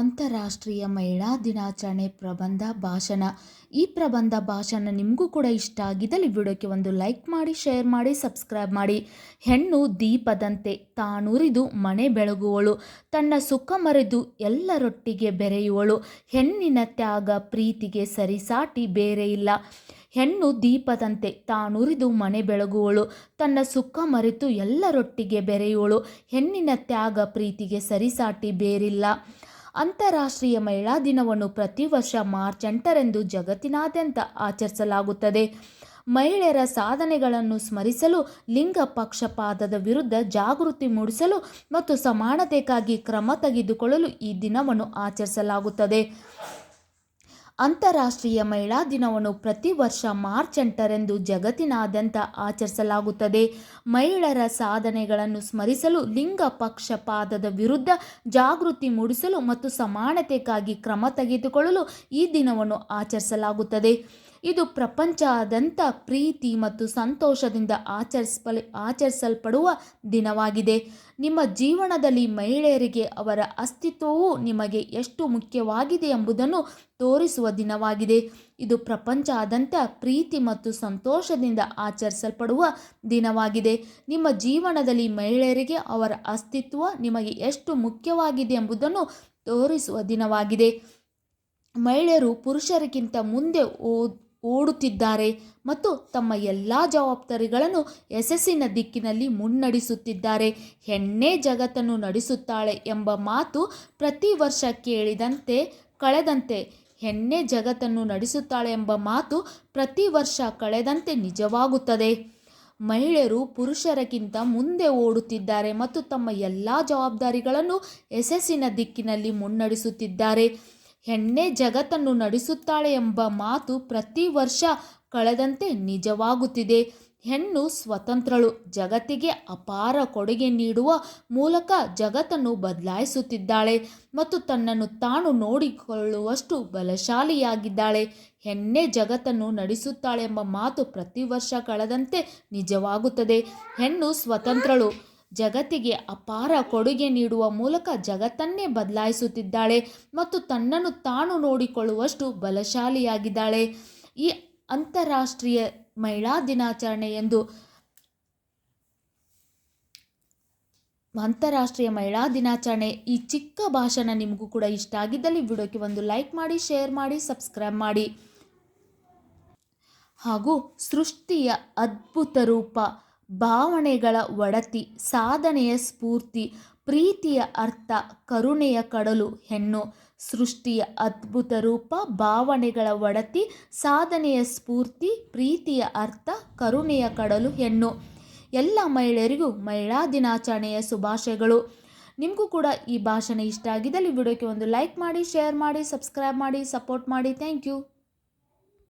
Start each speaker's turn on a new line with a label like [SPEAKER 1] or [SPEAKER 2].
[SPEAKER 1] ಅಂತಾರಾಷ್ಟ್ರೀಯ ಮಹಿಳಾ ದಿನಾಚರಣೆ ಪ್ರಬಂಧ ಭಾಷಣ. ಈ ಪ್ರಬಂಧ ಭಾಷಣ ನಿಮಗೂ ಕೂಡ ಇಷ್ಟ ಆಗಿದ್ದಲ್ಲಿ ವಿಡಿಯೋಕ್ಕೆ ಒಂದು ಲೈಕ್ ಮಾಡಿ, ಶೇರ್ ಮಾಡಿ, ಸಬ್ಸ್ಕ್ರೈಬ್ ಮಾಡಿ. ಹೆಣ್ಣು ದೀಪದಂತೆ ತಾನುರಿದು ಮನೆ ಬೆಳಗುವಳು. ತನ್ನ ಸುಖ ಮರೆದು ಎಲ್ಲರೊಟ್ಟಿಗೆ ಬೆರೆಯುವಳು. ಹೆಣ್ಣಿನ ತ್ಯಾಗ ಪ್ರೀತಿಗೆ ಸರಿಸಾಟಿ ಬೇರೆ ಇಲ್ಲ. ಹೆಣ್ಣು ದೀಪದಂತೆ ತಾನುರಿದು ಮನೆ ಬೆಳಗುವಳು. ತನ್ನ ಸುಖ ಮರೆತು ಎಲ್ಲರೊಟ್ಟಿಗೆ ಬೆರೆಯುವಳು. ಹೆಣ್ಣಿನ ತ್ಯಾಗ ಪ್ರೀತಿಗೆ ಸರಿಸಾಟಿ ಬೇರಿಲ್ಲ. ಅಂತಾರಾಷ್ಟ್ರೀಯ ಮಹಿಳಾ ದಿನವನ್ನು ಪ್ರತಿ ವರ್ಷ ಮಾರ್ಚ್ ಎಂಟರಂದು ಜಗತ್ತಿನಾದ್ಯಂತ ಆಚರಿಸಲಾಗುತ್ತದೆ. ಮಹಿಳೆಯರ ಸಾಧನೆಗಳನ್ನು ಸ್ಮರಿಸಲು, ಲಿಂಗ ಪಕ್ಷಪಾತದ ವಿರುದ್ಧ ಜಾಗೃತಿ ಮೂಡಿಸಲು ಮತ್ತು ಸಮಾನತೆಗಾಗಿ ಕ್ರಮ ತೆಗೆದುಕೊಳ್ಳಲು ಈ ದಿನವನ್ನು ಆಚರಿಸಲಾಗುತ್ತದೆ. ಅಂತಾರಾಷ್ಟ್ರೀಯ ಮಹಿಳಾ ದಿನವನ್ನು ಪ್ರತಿ ವರ್ಷ ಮಾರ್ಚ್ ಎಂಟರಂದು ಜಗತ್ತಿನಾದ್ಯಂತ ಆಚರಿಸಲಾಗುತ್ತದೆ. ಮಹಿಳೆಯರ ಸಾಧನೆಗಳನ್ನು ಸ್ಮರಿಸಲು ಲಿಂಗ ಪಕ್ಷಪಾತದ ವಿರುದ್ಧ ಜಾಗೃತಿ ಮೂಡಿಸಲು ಮತ್ತು ಸಮಾನತೆಗಾಗಿ ಕ್ರಮ ತೆಗೆದುಕೊಳ್ಳಲು ಈ ದಿನವನ್ನು ಆಚರಿಸಲಾಗುತ್ತದೆ. ಇದು ಪ್ರಪಂಚಾದ್ಯಂತ ಪ್ರೀತಿ ಮತ್ತು ಸಂತೋಷದಿಂದ ಆಚರಿಸಲ್ ಆಚರಿಸಲ್ಪಡುವ ದಿನವಾಗಿದೆ. ನಿಮ್ಮ ಜೀವನದಲ್ಲಿ ಮಹಿಳೆಯರಿಗೆ ಅವರ ಅಸ್ತಿತ್ವವು ನಿಮಗೆ ಎಷ್ಟು ಮುಖ್ಯವಾಗಿದೆ ಎಂಬುದನ್ನು ತೋರಿಸುವ ದಿನವಾಗಿದೆ. ಇದು ಪ್ರಪಂಚಾದ್ಯಂತ ಪ್ರೀತಿ ಮತ್ತು ಸಂತೋಷದಿಂದ ಆಚರಿಸಲ್ಪಡುವ ದಿನವಾಗಿದೆ. ನಿಮ್ಮ ಜೀವನದಲ್ಲಿ ಮಹಿಳೆಯರಿಗೆ ಅವರ ಅಸ್ತಿತ್ವ ನಿಮಗೆ ಎಷ್ಟು ಮುಖ್ಯವಾಗಿದೆ ಎಂಬುದನ್ನು ತೋರಿಸುವ ದಿನವಾಗಿದೆ. ಮಹಿಳೆಯರು ಪುರುಷರಿಗಿಂತ ಮುಂದೆ ಓದ್ ಓಡುತ್ತಿದ್ದಾರೆ ಮತ್ತು ತಮ್ಮ ಎಲ್ಲ ಜವಾಬ್ದಾರಿಗಳನ್ನು ಯಶಸ್ಸಿನ ದಿಕ್ಕಿನಲ್ಲಿ ಮುನ್ನಡೆಸುತ್ತಿದ್ದಾರೆ. ಹೆಣ್ಣೇ ಜಗತ್ತನ್ನು ನಡೆಸುತ್ತಾಳೆ ಎಂಬ ಮಾತು ಪ್ರತಿ ವರ್ಷ ಕೇಳಿದಂತೆ, ಕಳೆದಂತೆ ಹೆಣ್ಣೆ ಜಗತ್ತನ್ನು ನಡೆಸುತ್ತಾಳೆ ಎಂಬ ಮಾತು ಪ್ರತಿ ವರ್ಷ ಕಳೆದಂತೆ ನಿಜವಾಗುತ್ತದೆ. ಮಹಿಳೆಯರು ಪುರುಷರಕ್ಕಿಂತ ಮುಂದೆ ಓಡುತ್ತಿದ್ದಾರೆ ಮತ್ತು ತಮ್ಮ ಎಲ್ಲ ಜವಾಬ್ದಾರಿಗಳನ್ನು ಯಶಸ್ಸಿನ ದಿಕ್ಕಿನಲ್ಲಿ ಮುನ್ನಡೆಸುತ್ತಿದ್ದಾರೆ. ಹೆಣ್ಣೆ ಜಗತ್ತನ್ನು ನಡೆಸುತ್ತಾಳೆ ಎಂಬ ಮಾತು ಪ್ರತಿ ವರ್ಷ ಕಳೆದಂತೆ ನಿಜವಾಗುತ್ತಿದೆ. ಹೆಣ್ಣು ಸ್ವತಂತ್ರಳು, ಜಗತ್ತಿಗೆ ಅಪಾರ ಕೊಡುಗೆ ನೀಡುವ ಮೂಲಕ ಜಗತ್ತನ್ನು ಬದಲಾಯಿಸುತ್ತಿದ್ದಾಳೆ ಮತ್ತು ತನ್ನನ್ನು ತಾನು ನೋಡಿಕೊಳ್ಳುವಷ್ಟು ಬಲಶಾಲಿಯಾಗಿದ್ದಾಳೆ. ಹೆಣ್ಣೆ ಜಗತ್ತನ್ನು ನಡೆಸುತ್ತಾಳೆ ಎಂಬ ಮಾತು ಪ್ರತಿ ವರ್ಷ ಕಳೆದಂತೆ ನಿಜವಾಗುತ್ತದೆ. ಹೆಣ್ಣು ಸ್ವತಂತ್ರಳು ಜಗತ್ತಿಗೆ ಅಪಾರ ಕೊಡುಗೆ ನೀಡುವ ಮೂಲಕ ಜಗತ್ತನ್ನೇ ಬದಲಾಯಿಸುತ್ತಿದ್ದಾಳೆ ಮತ್ತು ತನ್ನನ್ನು ತಾನು ನೋಡಿಕೊಳ್ಳುವಷ್ಟು ಬಲಶಾಲಿಯಾಗಿದ್ದಾಳೆ. ಈ ಅಂತಾರಾಷ್ಟ್ರೀಯ ಮಹಿಳಾ ದಿನಾಚರಣೆ ಎಂದು ಅಂತಾರಾಷ್ಟ್ರೀಯ ಮಹಿಳಾ ದಿನಾಚರಣೆ ಈ ಚಿಕ್ಕ ಭಾಷಣ ನಿಮಗೂ ಕೂಡ ಇಷ್ಟ ಆಗಿದ್ದಲ್ಲಿ ವಿಡಿಯೋಕ್ಕೆ ಒಂದು ಲೈಕ್ ಮಾಡಿ, ಶೇರ್ ಮಾಡಿ, ಸಬ್ಸ್ಕ್ರೈಬ್ ಮಾಡಿ. ಹಾಗೂ ಸೃಷ್ಟಿಯ ಅದ್ಭುತ ರೂಪ ಭಾವನೆಗಳ ಒಡತಿ, ಸಾಧನೆಯ ಸ್ಫೂರ್ತಿ, ಪ್ರೀತಿಯ ಅರ್ಥ, ಕರುಣೆಯ ಕಡಲು ಹೆಣ್ಣು. ಸೃಷ್ಟಿಯ ಅದ್ಭುತ ರೂಪ, ಭಾವನೆಗಳ ಒಡತಿ, ಸಾಧನೆಯ ಸ್ಫೂರ್ತಿ, ಪ್ರೀತಿಯ ಅರ್ಥ, ಕರುಣೆಯ ಕಡಲು ಹೆಣ್ಣು. ಎಲ್ಲ ಮಹಿಳೆಯರಿಗೂ ಮಹಿಳಾ ದಿನಾಚರಣೆಯ ಶುಭಾಶಯಗಳು. ನಿಮಗೂ ಕೂಡ ಈ ಭಾಷಣ ಇಷ್ಟ ಆಗಿದ್ದಲ್ಲಿ ವಿಡಿಯೋಕ್ಕೆ ಒಂದು ಲೈಕ್ ಮಾಡಿ, ಶೇರ್ ಮಾಡಿ, ಸಬ್ಸ್ಕ್ರೈಬ್ ಮಾಡಿ, ಸಪೋರ್ಟ್ ಮಾಡಿ. Thank you.